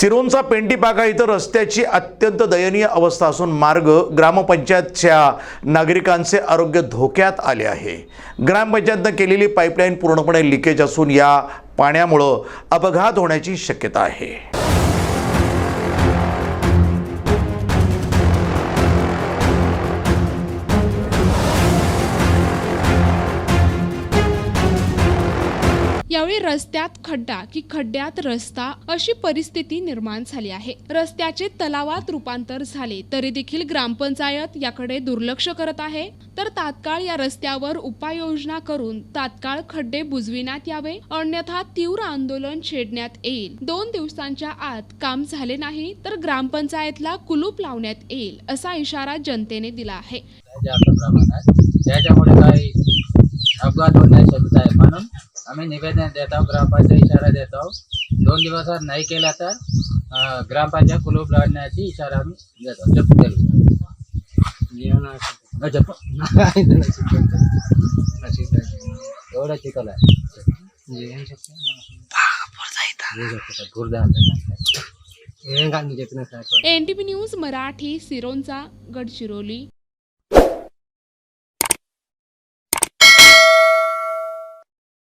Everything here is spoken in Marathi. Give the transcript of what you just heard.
सिरोंचा पेंटीपाका इथं रस्त्याची अत्यंत दयनीय अवस्था असून मार्ग ग्रामपंचायतच्या नागरिकांचे आरोग्य धोक्यात आले आहे. ग्रामपंचायतनं केलेली पाईपलाईन पूर्णपणे लिकेज असून या पाण्यामुळं अपघात होण्याची शक्यता आहे. यावेळी रस्त्यात खड्डा की खड्ड्यात रस्ता अशी परिस्थिती निर्माण झाली आहे. रस्त्याचे तलावात रूपांतर झाले तरी देखील ग्रामपंचायत याकडे दुर्लक्ष करत आहे. तर तात्काळ या रस्त्यावर उपाययोजना करून तात्काळ खड्डे बुजविण्यात यावे अन्यथा तीव्र आंदोलन छेडण्यात येईल. दोन दिवसांच्या आत काम झाले नाही तर ग्रामपंचायतला कुलूप लावण्यात येईल असा इशारा जनतेने दिला आहे. त्याच्यामुळे काही अपघात होण्याची शक्यता आहे. म्हणून आम्ही निवेदन देत आहोत ग्रामपंचायत इशारा देत आहोत. दोन दिवसात नाही केला तर ग्रामपंचायत कुलूप लावण्याची इशारा आम्ही देत आहोत. जप केलं न जप. एवढं चिकल आहे. NTP news Marathi Sironcha Gadchiroli.